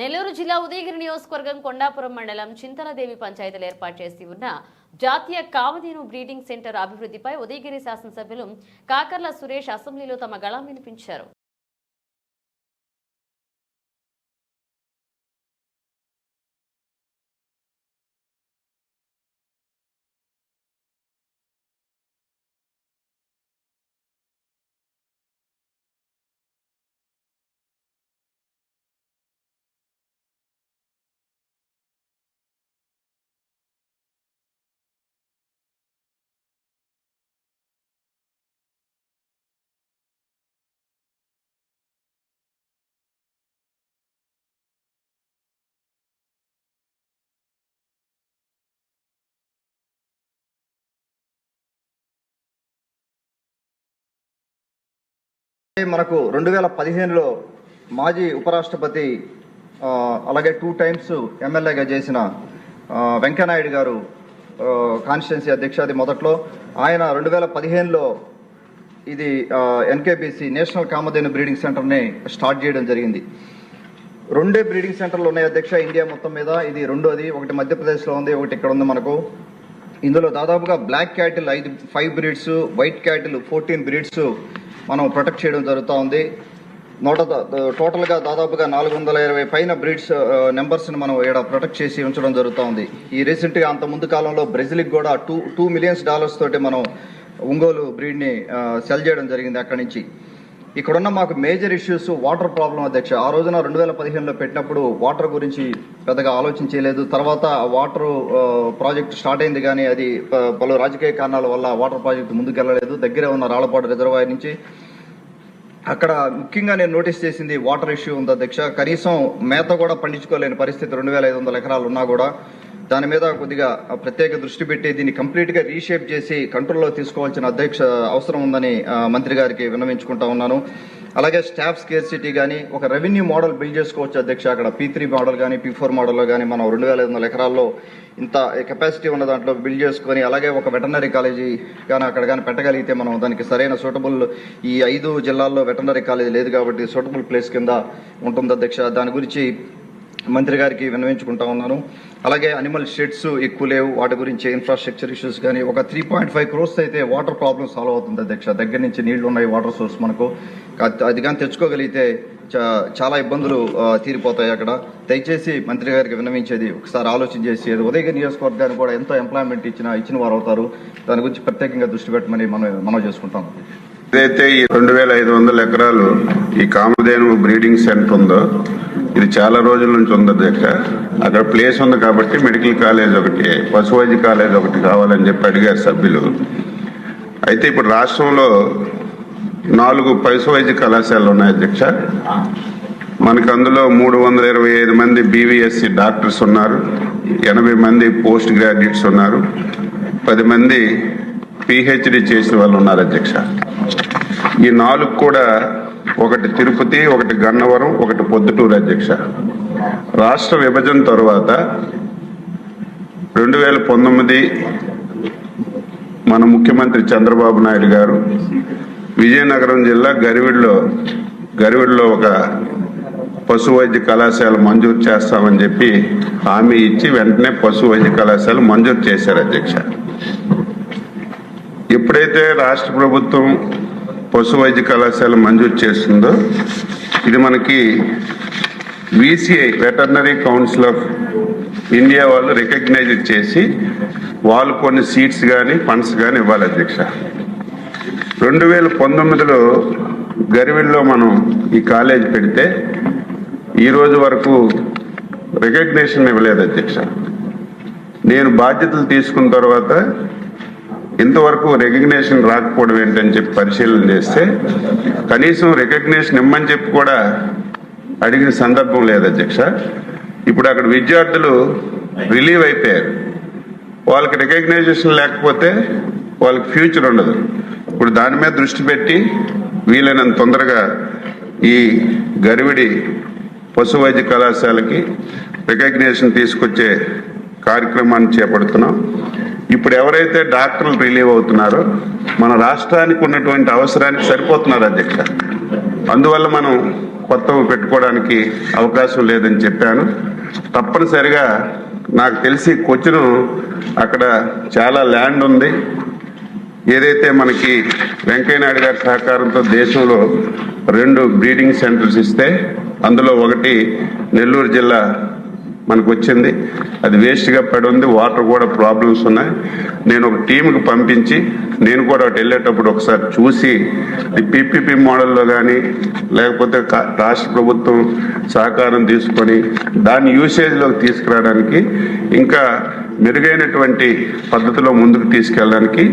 నెల్లూరు జిల్లా ఉదయగిరి నియోజకవర్గం కొండాపురం మండలం చింతలదేవి పంచాయతీలు ఏర్పాటు చేసి ఉన్న జాతీయ కామధేను బ్రీడింగ్ సెంటర్ అభివృద్ధిపై ఉదయగిరి శాసనసభ్యులు కాకర్ల సురేష్ అసెంబ్లీలో తమ గళం వినిపించారు. మనకు రెండు వేల పదిహేనులో మాజీ ఉపరాష్ట్రపతి అలాగే టూ టైమ్స్ ఎమ్మెల్యేగా చేసిన వెంకయ్యనాయుడు గారు కాన్స్టిట్యున్సీ అధ్యక్ష అది మొదట్లో. ఆయన రెండు వేల పదిహేనులో ఇది ఎన్కేబీసీ నేషనల్ కామధేను బ్రీడింగ్ సెంటర్ని స్టార్ట్ చేయడం జరిగింది. రెండే బ్రీడింగ్ సెంటర్లు ఉన్నాయి అధ్యక్ష ఇండియా మొత్తం మీద. ఇది రెండోది ఒకటి మధ్యప్రదేశ్లో ఉంది ఒకటి ఇక్కడ ఉంది మనకు. ఇందులో దాదాపుగా బ్లాక్ క్యాటిల్ ఐదు five breeds white cattle fourteen breeds మనం ప్రొటెక్ట్ చేయడం జరుగుతూ ఉంది నూట టోటల్గా దాదాపుగా నాలుగు వందల ఇరవై పైన బ్రీడ్స్ నెంబర్స్ని uh, మనం ఇక్కడ ప్రొటెక్ట్ చేసి ఉంచడం జరుగుతూ ఉంది ఈ రీసెంట్గా అంత ముందు కాలంలో బ్రెజిల్కి కూడా టూ టూ మిలియన్స్ డాలర్స్ తోటి మనం ఒంగోలు బ్రీడ్ని సెల్ uh, చేయడం జరిగింది అక్కడి నుంచి. ఇక్కడున్న మాకు మేజర్ ఇష్యూస్ వాటర్ ప్రాబ్లం అధ్యక్ష. ఆ రోజున రెండు వేల పదిహేనులో పెట్టినప్పుడు వాటర్ గురించి పెద్దగా ఆలోచించలేదు తర్వాత వాటర్ ప్రాజెక్ట్ స్టార్ట్ అయింది కానీ అది పలు రాజకీయ కారణాల వల్ల వాటర్ ప్రాజెక్ట్ ముందుకెళ్ళలేదు. దగ్గరే ఉన్న రాళ్ళపాడు రిజర్వాయర్ నుంచి అక్కడ ముఖ్యంగా నేను నోటీస్ చేసింది వాటర్ ఇష్యూ ఉంది అధ్యక్ష. కనీసం మేత కూడా పండించుకోలేని పరిస్థితి రెండు వేల ఐదు వందల ఎకరాలు ఉన్నా కూడా దాని మీద కొద్దిగా ప్రత్యేక దృష్టి పెట్టి దీన్ని కంప్లీట్గా రీషేప్ చేసి కంట్రోల్లో తీసుకోవాల్సిన అధ్యక్ష అవసరం ఉందని మంత్రి గారికి విన్నవించుకుంటా ఉన్నాను. అలాగే స్టాఫ్ స్కేర్ సిటీ కానీ ఒక రెవెన్యూ మోడల్ బిల్డ్ చేసుకోవచ్చు అధ్యక్ష. అక్కడ పీ త్రీ మోడల్ కానీ పీ ఫోర్ మోడల్లో కానీ మనం రెండు వేల ఐదు వందల ఎకరాల్లో ఇంత కెపాసిటీ ఉన్న దాంట్లో బిల్డ్ చేసుకొని అలాగే ఒక వెటర్నరీ కాలేజీ కానీ అక్కడ కానీ పెట్టగలిగితే మనం దానికి సరైన సూటబుల్ ఈ ఐదు జిల్లాల్లో వెటర్నరీ కాలేజీ లేదు కాబట్టి సూటబుల్ ప్లేస్ కింద ఉంటుంది అధ్యక్ష. దాని గురించి మంత్రి గారికి విన్నవించుకుంటా ఉన్నాను. అలాగే అనిమల్ షెడ్స్ ఎక్కువ లేవు. వాటి గురించి ఇన్ఫ్రాస్ట్రక్చర్ ఇష్యూస్ కానీ ఒక త్రీ పాయింట్ ఫైవ్ క్రోర్స్ అయితే వాటర్ ప్రాబ్లం సాల్వ్ అవుతుంది అధ్యక్ష. దగ్గర నుంచి నీళ్ళు ఉన్నాయి వాటర్ సోర్స్ మనకు. అది- కానీ తెచ్చుకోగలిగితే చా- చాలా ఇబ్బందులు తీరిపోతాయి అక్కడ. దయచేసి మంత్రి గారికి విన్నవించేది ఒకసారి ఆలోచన చేసి అది ఉదయగిరి నియోజకవర్గానికి కూడా ఎంతో ఎంప్లాయ్మెంట్ ఇచ్చిన ఇచ్చిన వారు అవుతారు. దాని గురించి ప్రత్యేకంగా దృష్టి పెట్టమని మనం మనం చేసుకుంటాం. ఏదైతే ఈ రెండు వేల ఐదు వందల ఎకరాలు ఈ కామధేను బ్రీడింగ్ సెంటర్ ఉందో ఇది చాలా రోజుల నుంచి ఉంది అధ్యక్ష. అక్కడ ప్లేస్ ఉంది కాబట్టి మెడికల్ కాలేజ్ ఒకటి పశు వైద్య కాలేజ్ ఒకటి కావాలని చెప్పి అడిగారు సభ్యులు. అయితే ఇప్పుడు రాష్ట్రంలో నాలుగు పశు వైద్య కళాశాలలు ఉన్నాయి అధ్యక్ష. మనకు అందులో మూడు వందల ఇరవై ఐదు మంది బీవీఎస్సి డాక్టర్స్ ఉన్నారు. ఎనభై మంది పోస్ట్ గ్రాడ్యుయేట్స్ ఉన్నారు. పది మంది పిహెచ్డి చేసిన వాళ్ళు ఉన్నారు అధ్యక్ష. ఈ నాలుగు కూడా ఒకటి తిరుపతి ఒకటి గన్నవరం ఒకటి పొద్దుటూరు అధ్యక్ష. రాష్ట్ర విభజన తరువాత రెండు వేల పంతొమ్మిది మన ముఖ్యమంత్రి చంద్రబాబు నాయుడు గారు విజయనగరం జిల్లా గరివిడిలో గరివిడిలో ఒక పశు వైద్య కళాశాల మంజూరు చేస్తామని చెప్పి హామీ ఇచ్చి వెంటనే పశు వైద్య కళాశాల మంజూరు చేశారు అధ్యక్ష. ఎప్పుడైతే రాష్ట్ర ప్రభుత్వం పశు వైద్య కళాశాల మంజూరు చేస్తుందో ఇది మనకి VCI veterinary council of India వాళ్ళు రికగ్నైజ్ చేసి వాళ్ళు కొన్ని సీట్స్ కానీ ఫండ్స్ కానీ ఇవ్వాలి అధ్యక్ష. రెండు వేల పంతొమ్మిదిలో గరివిల్లో మనం ఈ కాలేజ్ పెడితే ఈరోజు వరకు రికగ్నేషన్ ఇవ్వలేదు అధ్యక్ష. నేను బాధ్యతలు తీసుకున్న తర్వాత ఇంతవరకు రికగ్నేషన్ రాకపోవడం ఏంటని చెప్పి పరిశీలన చేస్తే కనీసం రికగ్నేషన్ ఇమ్మని చెప్పి కూడా అడిగిన సందర్భం లేదు అధ్యక్ష. ఇప్పుడు అక్కడ విద్యార్థులు రిలీవ్ అయిపోయారు. వాళ్ళకి రికగ్నైజేషన్ లేకపోతే వాళ్ళకి ఫ్యూచర్ ఉండదు. ఇప్పుడు దాని మీద దృష్టి పెట్టి వీలైనంత తొందరగా ఈ గరివిడి పశు వైద్య కళాశాలకి రికగ్నేషన్ తీసుకొచ్చే కార్యక్రమాన్ని చేపడుతున్నాం. ఇప్పుడు ఎవరైతే డాక్టర్లు రిలీవ్ అవుతున్నారో మన రాష్ట్రానికి ఉన్నటువంటి అవసరానికి సరిపోతున్నారు అధ్యక్ష. అందువల్ల మనం కొత్తవి పెట్టుకోవడానికి అవకాశం లేదని చెప్పాను. తప్పనిసరిగా నాకు తెలిసి కొచ్చును అక్కడ చాలా ల్యాండ్ ఉంది. ఏదైతే మనకి వెంకయ్యనాయుడు గారి సహకారంతో దేశంలో రెండు బ్రీడింగ్ సెంటర్స్ ఇస్తే అందులో ఒకటి నెల్లూరు జిల్లా మనకు వచ్చింది అది వేస్ట్గా పడి ఉంది వాటర్ కూడా ప్రాబ్లమ్స్ ఉన్నాయి. నేను ఒక టీంకి పంపించి నేను కూడా అటు వెళ్ళేటప్పుడు ఒకసారి చూసి ఇది పీపీపీ మోడల్లో కానీ లేకపోతే రాష్ట్ర ప్రభుత్వం సహకారం తీసుకొని దాన్ని యూసేజ్లోకి తీసుకురావడానికి ఇంకా మెరుగైనటువంటి పద్ధతిలో ముందుకు తీసుకెళ్ళడానికి